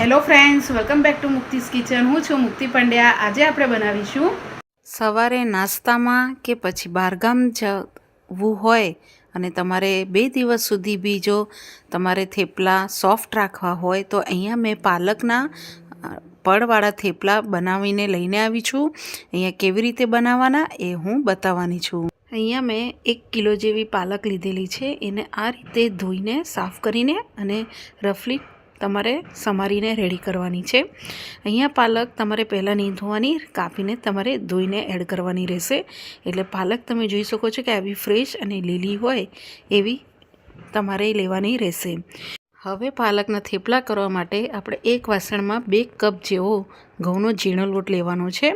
Hello friends welcome back to મુક્તિસ kitchen હું છું મુક્તિ પંડ્યા. આજે આપણે બનાવીશું સવારે નાસ્તામાં કે પછી બહારગામ જવું હોય અને તમારે બે દિવસ સુધી બી જો તમારે થેપલા સોફ્ટ રાખવા હોય, તો અહીંયા મેં પાલકના પડવાળા થેપલા બનાવીને લઈને આવી છું. અહીંયા કેવી રીતે બનાવવાના એ હું બતાવવાની છું. અહીંયા મેં એક કિલો જેવી પાલક લીધેલી છે. એને આ રીતે ધોઈને, સાફ કરીને અને રફલી તમારે સમારીને રેડી કરવાની છે. અહીંયા પાલક તમારે પહેલાં નહીં ધોવાની, કાપીને તમારે ધોઈને એડ કરવાની રહેશે. એટલે પાલક તમે જોઈ શકો છો કે આવી ફ્રેશ અને લીલી હોય એવી તમારે લેવાની રહેશે. હવે પાલકના થેપલા કરવા માટે આપણે એક વાસણમાં બે કપ જેવો ઘઉંનો ઝીણો લોટ લેવાનો છે.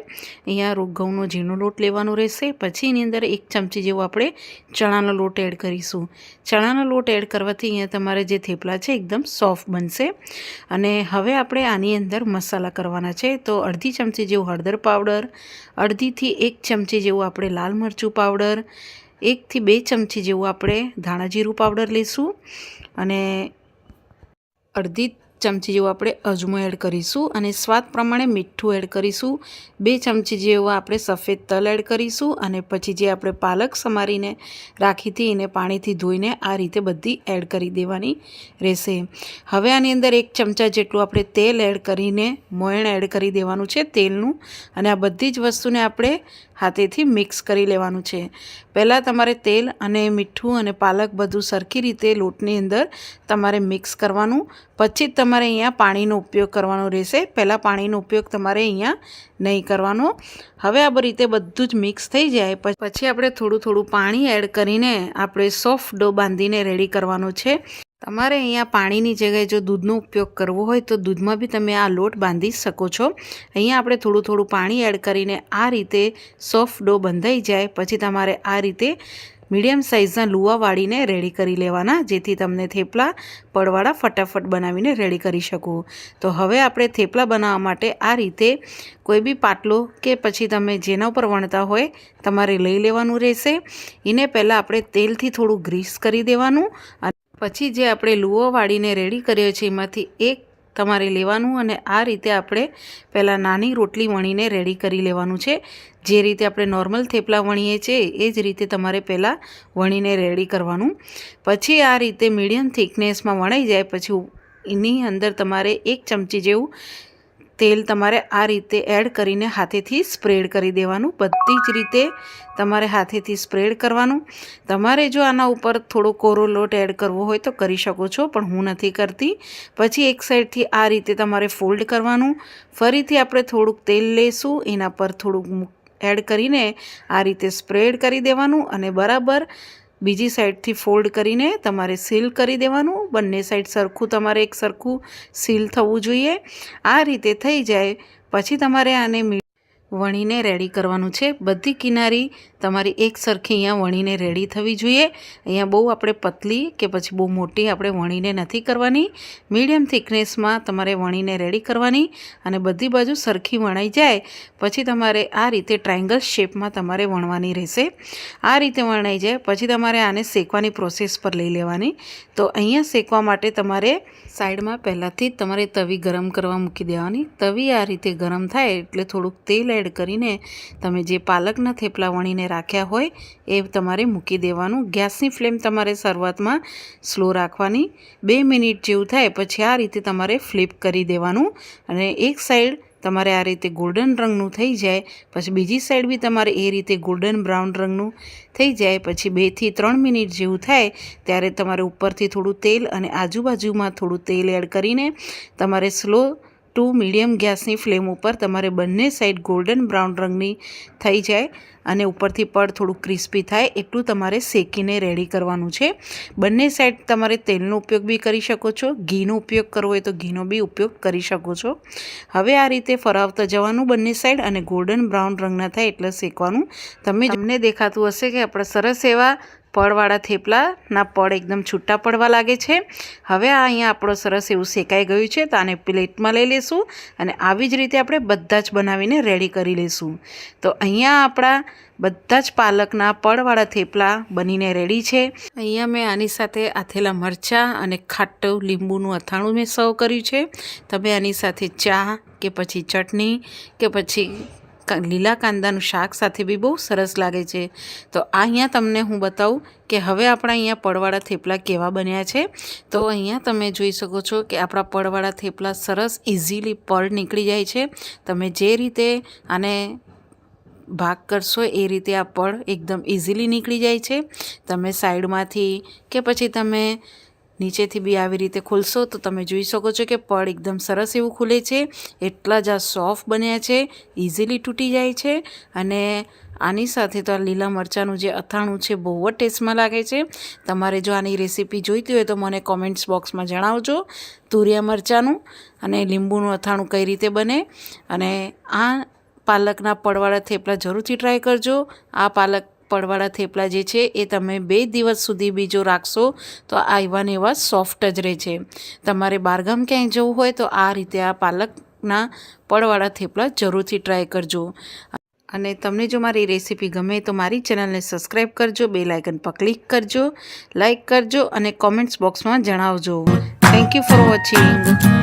અહીંયા ઘઉંનો ઝીણો લોટ લેવાનો રહેશે. પછી એની અંદર એક ચમચી જેવો આપણે ચણાનો લોટ એડ કરીશું. ચણાનો લોટ એડ કરવાથી અહીંયા તમારે જે થેપલા છે એકદમ સોફ્ટ બનશે. અને હવે આપણે આની અંદર મસાલા કરવાના છે. તો અડધી ચમચી જેવું હળદર પાવડર, અડધીથી એક ચમચી જેવું આપણે લાલ મરચું પાવડર, એકથી બે ચમચી જેવું આપણે ધાણા જીરું પાવડર લઈશું અને અડધી ચમચી જેવું આપણે અજમો એડ કરીશું અને સ્વાદ પ્રમાણે મીઠું એડ કરીશું. બે ચમચી જેવું આપણે સફેદ તલ એડ કરીશું અને પછી જે આપણે પાલક સમારીને રાખી હતી એને પાણીથી ધોઈને આ રીતે બધી એડ કરી દેવાની રહેશે. હવે આની અંદર એક ચમચા જેટલું આપણે તેલ એડ કરીને મોયણ એડ કરી દેવાનું છે તેલનું અને આ બધી જ વસ્તુને આપણે હાથેથી મિક્સ કરી લેવાનું છે. પહેલાં તમારે તેલ અને મીઠું અને પાલક બધું સરખી રીતે લોટની અંદર તમારે મિક્સ કરવાનું. પછી જ તમારે અહીંયા પાણીનો ઉપયોગ કરવાનો રહેશે. પહેલાં પાણીનો ઉપયોગ તમારે અહીંયા નહીં કરવાનો. હવે આ રીતે બધું જ મિક્સ થઈ જાય. પછી આપણે થોડું થોડું પાણી એડ કરીને આપણે સોફ્ટ ડો બાંધીને રેડી કરવાનો છે. તમારે અહીંયા પાણીની જગ્યાએ જો દૂધનો ઉપયોગ કરવો હોય તો દૂધમાં બી તમે આ લોટ બાંધી શકો છો. અહીંયા આપણે થોડું થોડું પાણી એડ કરીને આ રીતે સોફ્ટ ડો બંધાઈ જાય, પછી તમારે આ રીતે મીડિયમ સાઇઝના લુવા વાળીને રેડી કરી લેવાના, જેથી તમને થેપલા પડવાળા ફટાફટ બનાવીને રેડી કરી શકો. તો હવે આપણે થેપલા બનાવવા માટે આ રીતે કોઈ બી પાટલો કે પછી તમે જેના ઉપર વણતા હોય તમારે લઈ લેવાનું રહેશે. એને પહેલાં આપણે તેલથી થોડું ગ્રીસ કરી દેવાનું અને પછી જે આપણે લુઓ વાળીને રેડી કર્યો છે, એમાંથી એક તમારે લેવાનું અને આ રીતે આપણે પહેલાં નાની રોટલી વણીને રેડી કરી લેવાનું છે. જે રીતે આપણે નોર્મલ થેપલા વણીએ છીએ એ જ રીતે તમારે પહેલાં વણીને રેડી કરવાનું. પછી આ રીતે મીડિયમ થિકનેસમાં વણાઈ જાય, પછી એની અંદર તમારે એક ચમચી જેવું તેલ તમારે આ રીતે એડ કરીને હાથેથી સ્પ્રેડ કરી દેવાનું. બધી જ રીતે તમારે હાથેથી સ્પ્રેડ કરવાનું. તમારે જો આના ઉપર થોડો કોરો લોટ એડ કરવો હોય તો કરી શકો છો, પણ હું નથી કરતી. પછી એક સાઈડથી આ રીતે તમારે ફોલ્ડ કરવાનું. ફરીથી આપણે થોડુંક તેલ લઈશું એના પર થોડુંક એડ કરીને આ રીતે સ્પ્રેડ કરી દેવાનું અને બરાબર બીજી સાઈડથી ફોલ્ડ કરીને તમારે સીલ કરી દેવાનું. બંને સાઈડ સરખું તમારે એક સરખું સીલ થવું જોઈએ. આ રીતે થઈ જાય. પછી તમારે આને વણીને રેડી કરવાનું છે. બધી કિનારી તમારી એક સરખી અહીંયા વણીને રેડી થવી જોઈએ. અહીંયા બહુ આપણે પતલી કે પછી બહુ મોટી આપણે વણીને નથી કરવાની. મીડિયમ થિકનેસમાં તમારે વણીને રેડી કરવાની અને બધી બાજુ સરખી વણાઈ જાય. પછી તમારે આ રીતે ટ્રાયંગલ શેપમાં તમારે વણવાની રહેશે. આ રીતે વણાઈ જાય, પછી તમારે આને શેકવાની પ્રોસેસ પર લઈ લેવાની. તો અહીંયા શેકવા માટે તમારે સાઈડમાં પહેલાંથી જ તમારે તવી ગરમ કરવા મૂકી દેવાની. તવી આ રીતે ગરમ થાય એટલે થોડુંક તેલ એડ કરીને તમે જે પાલકના થેપલા વણીને રાખ્યા હોય એ તમારે મૂકી દેવાનું. ગેસની ફ્લેમ તમારે શરૂઆતમાં સ્લો રાખવાની. બે મિનિટ જેવું થાય પછી આ રીતે તમારે ફ્લિપ કરી દેવાનું અને એક સાઈડ તમારે આ રીતે ગોલ્ડન રંગનું થઈ જાય, પછી બીજી સાઈડ બી તમારે એ રીતે ગોલ્ડન બ્રાઉન રંગનું થઈ જાય, પછી બેથી ત્રણ મિનિટ જેવું થાય ત્યારે તમારે ઉપરથી થોડું તેલ અને આજુબાજુમાં થોડું તેલ એડ કરીને તમારે સ્લો ટુ મીડિયમ ગેસની ફ્લેમ ઉપર તમારે બંને સાઈડ ગોલ્ડન બ્રાઉન રંગની થઈ જાય અને ઉપરથી પડ થોડું ક્રિસ્પી થાય એટલું તમારે શેકીને રેડી કરવાનું છે. બંને સાઈડ તમારે તેલનો ઉપયોગ બી કરી શકો છો, ઘીનો ઉપયોગ કરવો હોય તો ઘીનો બી ઉપયોગ કરી શકો છો. હવે આ રીતે ફરાવતા જવાનું બંને સાઈડ અને ગોલ્ડન બ્રાઉન રંગના થાય એટલે શેકવાનું. તમે તમને દેખાતું હશે કે આપણે સરસ એવા પડવાળા થેપલાના પડ એકદમ છૂટા પડવા લાગે છે. હવે આ અહીંયા આપણો સરસ એવું શેકાઈ ગયું છે, તો આને પ્લેટમાં લઈ લેશું અને આવી જ રીતે આપણે બધા જ બનાવીને રેડી કરી લઈશું તો અહીંયા આપણા બધા જ પાલકના પડવાળા થેપલા બનીને રેડી છે. અહીંયા મેં આની સાથે આથેલા મરચાં અને ખાટું લીંબુનું અથાણું મેં સર્વ કર્યું છે. તમે આની સાથે ચા કે પછી ચટણી કે પછી લીલા કાંદાનું શાક સાથે બી બહુ સરસ લાગે છે. તો અહીંયા તમને હું બતાવું કે હવે આપણા અહીંયા પડવાળા થેપલા કેવા બન્યા છે. તો અહીંયા તમે જોઈ શકો છો કે આપણા પડવાળા થેપલા સરસ ઇઝીલી પડ નીકળી જાય છે. તમે જે રીતે આને ભાગ કરશો એ રીતે આ પડ એકદમ ઇઝીલી નીકળી જાય છે. તમે સાઈડમાંથી કે પછી તમે નીચેથી બી આવી રીતે ખોલશો તો તમે જોઈ શકો છો કે પડ એકદમ સરસ એવું ખુલે છે. એટલા જ આ સોફ્ટ બન્યા છે ઇઝીલી તૂટી જાય છે અને આની સાથે તો આ લીલા મરચાંનું જે અથાણું છે બહુ જ ટેસ્ટમાં લાગે છે. તમારે જો આની રેસીપી જોઈતી હોય તો મને કોમેન્ટ્સ બોક્સમાં જણાવજો. તુરિયા મરચાંનું અને લીંબુનું અથાણું કઈ રીતે બને અને આ પાલકના પડવાળા થેપલા જરૂરથી ટ્રાય કરજો. આ પાલક પડવાળા થેપલા જે છે એ તમે બે દિવસ સુધી બીજો રાખશો તો આ એવા ને એવા સોફ્ટ જ રહે છે. તમારે બહારગામ ક્યાંય જવું હોય તો આ રીતે આ પાલકના પડવાળા થેપલા જરૂરથી ટ્રાય કરજો. અને તમને જો મારી રેસીપી ગમે તો મારી ચેનલને સબસ્ક્રાઈબ કરજો બે લાઇકન પર ક્લિક કરજો, લાઇક કરજો અને કોમેન્ટ્સ બોક્સમાં જણાવજો. Thank you for watching